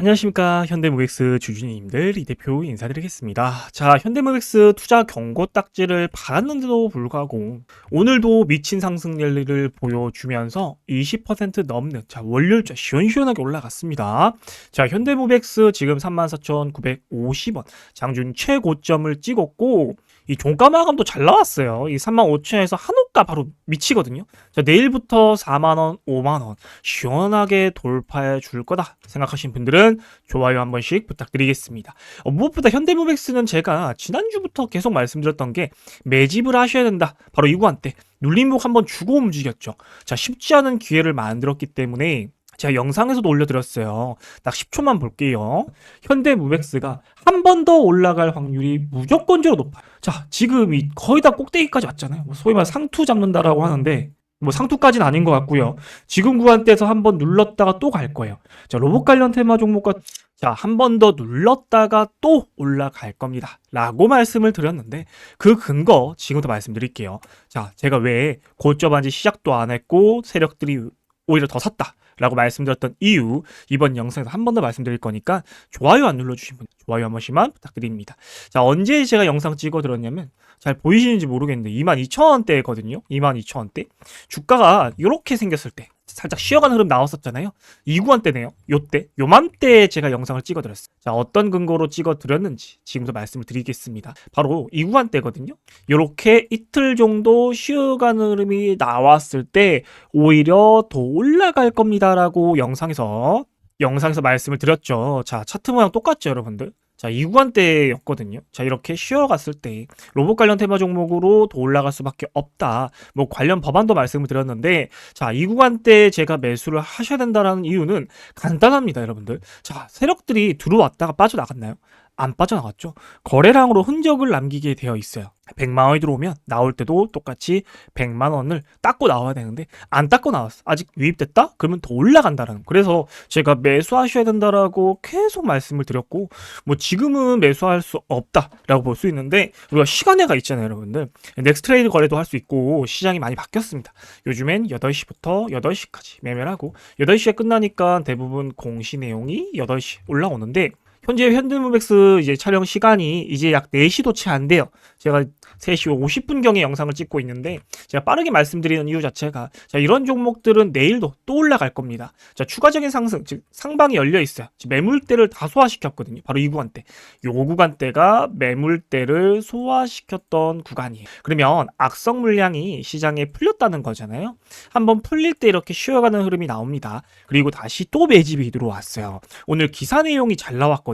안녕하십니까 현대모백스 주주님들 이 대표 인사드리겠습니다. 자 현대모백스 투자 경고 딱지를 받았는데도 불구하고 오늘도 미친 상승 랠리를 보여주면서 20% 넘는 자 월요일자 시원시원하게 올라갔습니다. 자 현대모백스 지금 34,950원 장준 최고점을 찍었고 이 종가 마감도 잘 나왔어요. 이 35,000원에서 한호가 바로 미치거든요. 자, 내일부터 4만원, 5만원 시원하게 돌파해 줄 거다 생각하신 분들은 좋아요 한 번씩 부탁드리겠습니다. 어, 무엇보다 현대모백스는 제가 지난주부터 계속 말씀드렸던 게 매집을 하셔야 된다. 바로 이 구간 때 눌림목 한번 주고 움직였죠. 자, 쉽지 않은 기회를 만들었기 때문에 제가 영상에서도 올려드렸어요. 딱 10초만 볼게요. 현대무백스가 한 번 더 올라갈 확률이 무조건적으로 높아요. 자, 지금 이 거의 다 꼭대기까지 왔잖아요. 뭐 소위 말 상투 잡는다라고 하는데 뭐 상투까지는 아닌 것 같고요. 지금 구간대에서 한 번 눌렀다가 또 갈 거예요. 자, 로봇 관련 테마 종목과 자, 한 번 더 눌렀다가 또 올라갈 겁니다. 라고 말씀을 드렸는데, 그 근거 지금부터 말씀드릴게요. 자, 제가 왜 고점 한지 시작도 안 했고, 세력들이 오히려 더 샀다. 라고 말씀드렸던 이유 이번 영상에서 한 번 더 말씀드릴 거니까 좋아요 안 눌러주신 분 좋아요 한 번씩만 부탁드립니다. 자 언제 제가 영상 찍어 들었냐면 잘 보이시는지 모르겠는데 22,000원대거든요. 22,000원대 주가가 이렇게 생겼을 때 살짝 쉬어가는 흐름 나왔었잖아요. 이구한 때네요. 요때, 요맘때 제가 영상을 찍어드렸어요. 자, 어떤 근거로 찍어드렸는지 지금부터 말씀을 드리겠습니다. 바로 이구한 때거든요. 요렇게 이틀 정도 쉬어가는 흐름이 나왔을 때 오히려 더 올라갈 겁니다라고 영상에서 영상에서 말씀을 드렸죠. 자, 차트 모양 똑같죠, 여러분들? 자, 이 구간대였거든요. 자, 이렇게 쉬어갔을 때 로봇 관련 테마 종목으로 더 올라갈 수밖에 없다. 뭐 관련 법안도 말씀을 드렸는데 자, 이 구간대 제가 매수를 하셔야 된다라는 이유는 간단합니다, 여러분들. 자, 세력들이 들어왔다가 빠져나갔나요? 안 빠져나갔죠. 거래량으로 흔적을 남기게 되어 있어요. 100만 원이 들어오면 나올 때도 똑같이 100만 원을 닦고 나와야 되는데 안 닦고 나왔어. 아직 유입됐다? 그러면 더 올라간다라는. 그래서 제가 매수하셔야 된다라고 계속 말씀을 드렸고 뭐 지금은 매수할 수 없다라고 볼 수 있는데 우리가 시간에가 있잖아요, 여러분들. 넥스트 트레이드 거래도 할 수 있고 시장이 많이 바뀌었습니다. 요즘엔 8시부터 8시까지 매매를 하고 8시에 끝나니까 대부분 공시 내용이 8시 올라오는데 현재 현대무백스 이제 촬영 시간이 이제 약 4시도 채 안 돼요. 제가 3시 50분경에 영상을 찍고 있는데 제가 빠르게 말씀드리는 이유 자체가 자 이런 종목들은 내일도 또 올라갈 겁니다. 자 추가적인 상승 즉 상방이 열려 있어요. 매물대를 다 소화시켰거든요. 바로 이 구간대. 요 구간대가 매물대를 소화시켰던 구간이에요. 그러면 악성 물량이 시장에 풀렸다는 거잖아요. 한번 풀릴 때 이렇게 쉬어가는 흐름이 나옵니다. 그리고 다시 또 매집이 들어왔어요. 오늘 기사 내용이 잘 나왔거든요.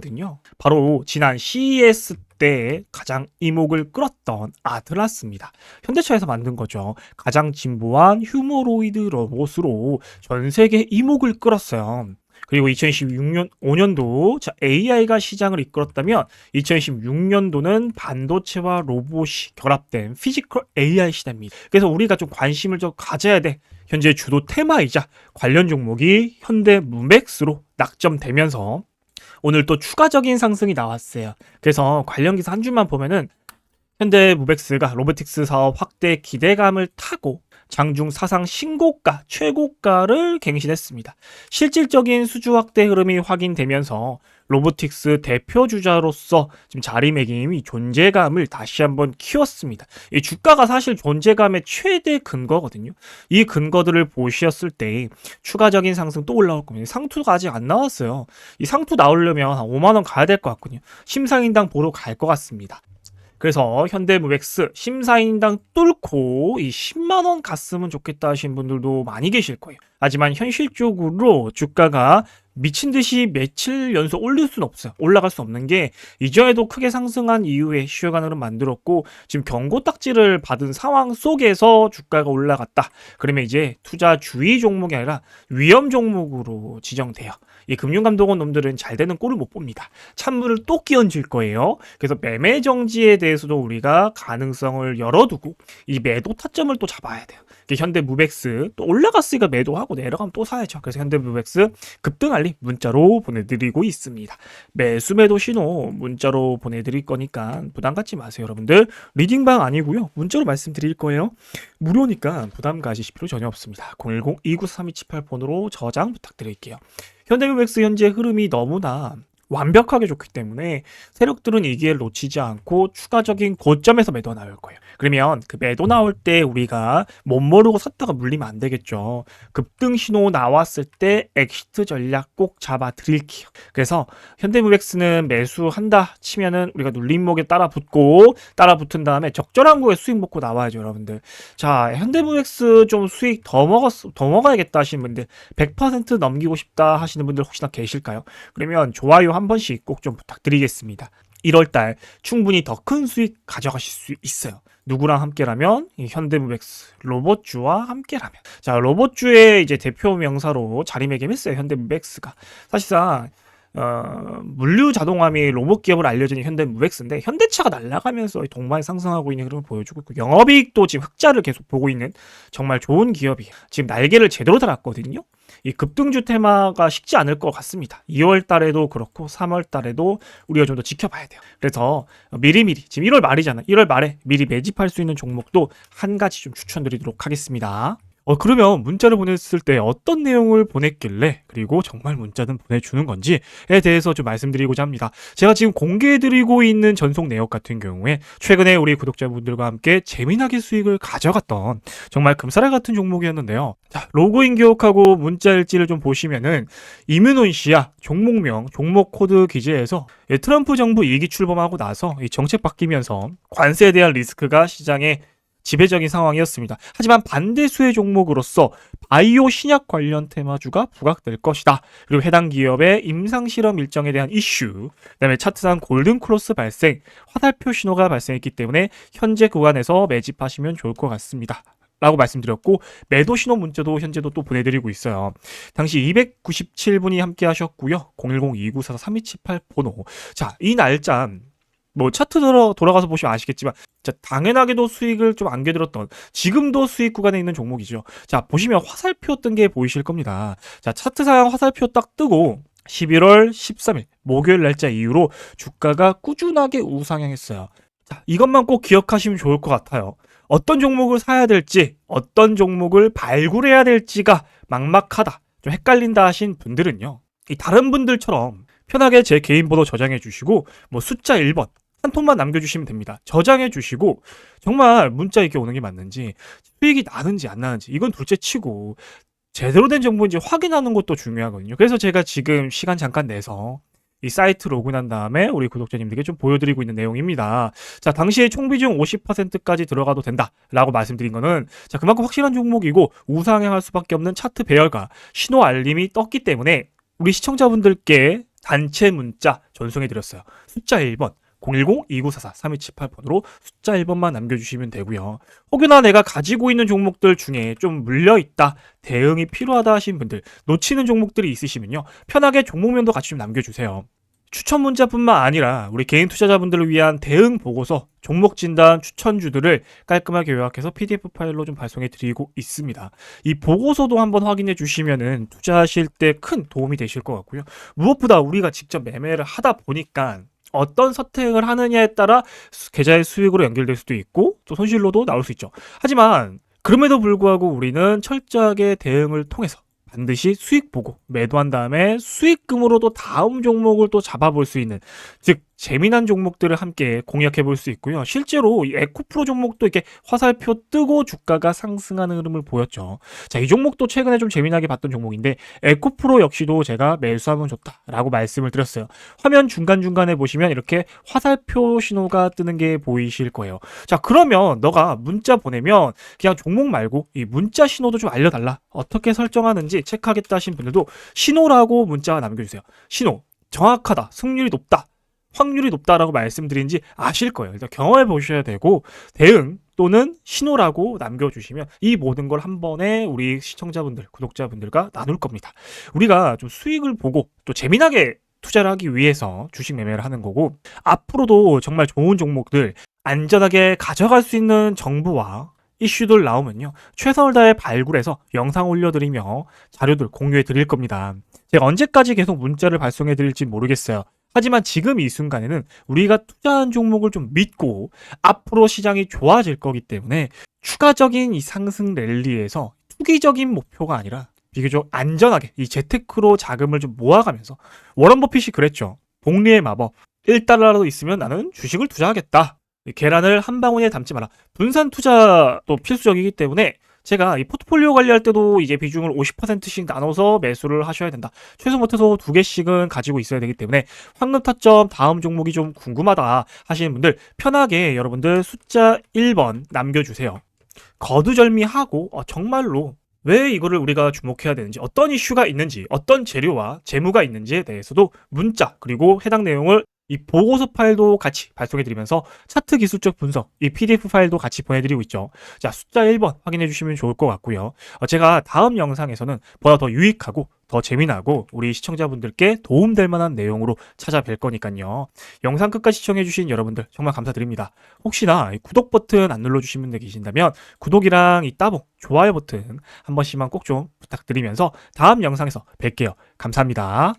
바로 지난 CES 때 가장 이목을 끌었던 아틀라스입니다. 현대차에서 만든 거죠. 가장 진보한 휴머로이드 로봇으로 전 세계 이목을 끌었어요. 그리고 2016년 5년도 자, AI가 시장을 이끌었다면 2016년도는 반도체와 로봇이 결합된 피지컬 AI 시대입니다. 그래서 우리가 좀 관심을 좀 가져야 돼. 현재 주도 테마이자 관련 종목이 현대 무맥스로 낙점되면서 오늘 또 추가적인 상승이 나왔어요. 그래서 관련 기사 한 줄만 보면은 현대 무백스가 로보틱스 사업 확대 기대감을 타고 장중 사상 신고가, 최고가를 갱신했습니다. 실질적인 수주 확대 흐름이 확인되면서 로보틱스 대표 주자로서 지금 자리매김이 존재감을 다시 한번 키웠습니다. 이 주가가 사실 존재감의 최대 근거거든요. 이 근거들을 보셨을 때 추가적인 상승 또 올라올 겁니다. 상투가 아직 안 나왔어요. 이 상투 나오려면 한 5만 원 가야 될 것 같거든요. 심사인당 보러 갈 것 같습니다. 그래서 현대무백스 심사인당 뚫고 이 10만 원 갔으면 좋겠다 하신 분들도 많이 계실 거예요. 하지만 현실적으로 주가가 미친 듯이 며칠 연속 올릴 수는 없어요. 올라갈 수 없는 게 이전에도 크게 상승한 이후에 쉬어가는 만들었고 지금 경고 딱지를 받은 상황 속에서 주가가 올라갔다. 그러면 이제 투자 주의 종목이 아니라 위험 종목으로 지정돼요. 이 금융감독원 놈들은 잘 되는 꼴을 못 봅니다. 찬물을 또 끼얹을 거예요. 그래서 매매 정지에 대해서도 우리가 가능성을 열어두고 이 매도 타점을 또 잡아야 돼요. 현대무백스 또 올라갔으니까 매도하고 내려가면 또 사야죠. 그래서 현대무백스 급등 알림 문자로 보내드리고 있습니다. 매수 매도 신호 문자로 보내드릴 거니까 부담 갖지 마세요, 여러분들. 리딩방 아니고요. 문자로 말씀드릴 거예요. 무료니까 부담 가지실 필요 전혀 없습니다. 010-293278번으로 저장 부탁드릴게요. 현대무백스 현재 흐름이 너무나 완벽하게 좋기 때문에 세력들은 이 기회를 놓치지 않고 추가적인 고점에서 매도 나올 거예요. 그러면 그 매도 나올 때 우리가 못 모르고 샀다가 물리면 안 되겠죠. 급등 신호 나왔을 때 엑시트 전략 꼭 잡아 드릴게요. 그래서 현대무백스는 매수한다 치면은 우리가 눌림목에 따라 붙고 따라 붙은 다음에 적절한 거에 수익 먹고 나와야죠, 여러분들. 자, 현대무백스 좀 수익 더 먹었 더 먹어야겠다 하시는 분들 100% 넘기고 싶다 하시는 분들 혹시나 계실까요? 그러면 좋아요 한 번씩 꼭 좀 부탁드리겠습니다. 1월달 충분히 더 큰 수익 가져가실 수 있어요. 누구랑 함께라면 이 현대무백스 로봇주와 함께라면 자 로봇주의 이제 대표 명사로 자리매김했어요 현대무백스가 사실상 어, 물류 자동화 및 로봇 기업을 알려진 현대무백스인데 현대차가 날아가면서 동반 상승하고 있는 흐름을 보여주고 있고 영업이익도 지금 흑자를 계속 보고 있는 정말 좋은 기업이에요. 지금 날개를 제대로 달았거든요. 이 급등주 테마가 식지 않을 것 같습니다. 2월 달에도 그렇고 3월 달에도 우리가 좀 더 지켜봐야 돼요. 그래서 미리미리 지금 1월 말이잖아. 1월 말에 미리 매집할 수 있는 종목도 한 가지 좀 추천드리도록 하겠습니다. 어, 그러면 문자를 보냈을 때 어떤 내용을 보냈길래 그리고 정말 문자는 보내주는 건지에 대해서 좀 말씀드리고자 합니다. 제가 지금 공개해드리고 있는 전송 내역 같은 경우에 최근에 우리 구독자분들과 함께 재미나게 수익을 가져갔던 정말 금사라 같은 종목이었는데요. 자, 로그인 기록하고 문자 일지를 좀 보시면은 이뮤논시아 종목명, 종목 코드 기재에서 예, 트럼프 정부 이기 출범하고 나서 이 정책 바뀌면서 관세에 대한 리스크가 시장에 지배적인 상황이었습니다. 하지만 반대 수혜 종목으로서 바이오 신약 관련 테마주가 부각될 것이다. 그리고 해당 기업의 임상 실험 일정에 대한 이슈, 그다음에 차트상 골든 크로스 발생, 화살표 신호가 발생했기 때문에 현재 구간에서 매집하시면 좋을 것 같습니다. 라고 말씀드렸고 매도 신호 문자도 현재도 또 보내드리고 있어요. 당시 297분이 함께 하셨고요. 010-2944-3278 번호. 자, 이 날짜 뭐 차트 들어 돌아가서 보시면 아시겠지만 자, 당연하게도 수익을 좀 안겨들었던 지금도 수익 구간에 있는 종목이죠. 자 보시면 화살표 뜬 게 보이실 겁니다. 자 차트상 화살표 딱 뜨고 11월 13일 목요일 날짜 이후로 주가가 꾸준하게 우상향했어요. 자 이것만 꼭 기억하시면 좋을 것 같아요. 어떤 종목을 사야 될지 어떤 종목을 발굴해야 될지가 막막하다 좀 헷갈린다 하신 분들은요. 이 다른 분들처럼 편하게 제 개인 번호 저장해 주시고 뭐 숫자 1번 한 톤만 남겨주시면 됩니다. 저장해 주시고 정말 문자 이렇게 오는 게 맞는지 수익이 나는지 안 나는지 이건 둘째 치고 제대로 된 정보인지 확인하는 것도 중요하거든요. 그래서 제가 지금 시간 잠깐 내서 이 사이트 로그인한 다음에 우리 구독자님들께 좀 보여드리고 있는 내용입니다. 자, 당시에 총비중 50%까지 들어가도 된다라고 말씀드린 거는 자, 그만큼 확실한 종목이고 우상향할 수밖에 없는 차트 배열과 신호 알림이 떴기 때문에 우리 시청자분들께 단체 문자 전송해 드렸어요. 숫자 1번 010-2944-3278번으로 숫자 1번만 남겨주시면 되고요. 혹여나 내가 가지고 있는 종목들 중에 좀 물려있다, 대응이 필요하다 하신 분들, 놓치는 종목들이 있으시면요. 편하게 종목면도 같이 좀 남겨주세요. 추천 문자뿐만 아니라 우리 개인 투자자분들을 위한 대응 보고서, 종목 진단 추천주들을 깔끔하게 요약해서 PDF 파일로 좀 발송해 드리고 있습니다. 이 보고서도 한번 확인해 주시면은 투자하실 때 큰 도움이 되실 것 같고요. 무엇보다 우리가 직접 매매를 하다 보니까 어떤 선택을 하느냐에 따라 계좌의 수익으로 연결될 수도 있고 또 손실로도 나올 수 있죠. 하지만 그럼에도 불구하고 우리는 철저하게 대응을 통해서 반드시 수익 보고 매도한 다음에 수익금으로 도 다음 종목을 또 잡아볼 수 있는 즉 재미난 종목들을 함께 공략해 볼 수 있고요. 실제로 에코프로 종목도 이렇게 화살표 뜨고 주가가 상승하는 흐름을 보였죠. 자, 이 종목도 최근에 좀 재미나게 봤던 종목인데 에코프로 역시도 제가 매수하면 좋다라고 말씀을 드렸어요. 화면 중간중간에 보시면 이렇게 화살표 신호가 뜨는 게 보이실 거예요. 자, 그러면 너가 문자 보내면 그냥 종목 말고 이 문자 신호도 좀 알려달라. 어떻게 설정하는지 체크하겠다 하신 분들도 신호라고 문자가 남겨주세요. 신호. 정확하다. 승률이 높다. 확률이 높다라고 말씀드린지 아실 거예요. 일단 경험해 보셔야 되고 대응 또는 신호라고 남겨주시면 이 모든 걸 한 번에 우리 시청자분들, 구독자분들과 나눌 겁니다. 우리가 좀 수익을 보고 또 재미나게 투자를 하기 위해서 주식 매매를 하는 거고 앞으로도 정말 좋은 종목들 안전하게 가져갈 수 있는 정보와 이슈들 나오면요. 최선을 다해 발굴해서 영상 올려드리며 자료들 공유해 드릴 겁니다. 제가 언제까지 계속 문자를 발송해 드릴지 모르겠어요. 하지만 지금 이 순간에는 우리가 투자한 종목을 좀 믿고 앞으로 시장이 좋아질 거기 때문에 추가적인 이 상승 랠리에서 투기적인 목표가 아니라 비교적 안전하게 이 재테크로 자금을 좀 모아가면서 워런 버핏이 그랬죠. 복리의 마법. 1달러라도 있으면 나는 주식을 투자하겠다. 이 계란을 한 방울에 담지 마라. 분산 투자도 필수적이기 때문에 제가 이 포트폴리오 관리할 때도 이제 비중을 50%씩 나눠서 매수를 하셔야 된다. 최소 못해서 두 개씩은 가지고 있어야 되기 때문에 황금 타점 다음 종목이 좀 궁금하다 하시는 분들 편하게 여러분들 숫자 1번 남겨주세요. 거두절미하고 어, 정말로 왜 이거를 우리가 주목해야 되는지 어떤 이슈가 있는지 어떤 재료와 재무가 있는지에 대해서도 문자 그리고 해당 내용을 이 보고서 파일도 같이 발송해드리면서 차트 기술적 분석, 이 PDF 파일도 같이 보내드리고 있죠. 자, 숫자 1번 확인해 주시면 좋을 것 같고요. 어, 제가 다음 영상에서는 보다 더 유익하고 더 재미나고 우리 시청자분들께 도움될 만한 내용으로 찾아뵐 거니까요. 영상 끝까지 시청해주신 여러분들 정말 감사드립니다. 혹시나 이 구독 버튼 안 눌러주신 분들 계신다면 구독이랑 이 따봉, 좋아요 버튼 한 번씩만 꼭 좀 부탁드리면서 다음 영상에서 뵐게요. 감사합니다.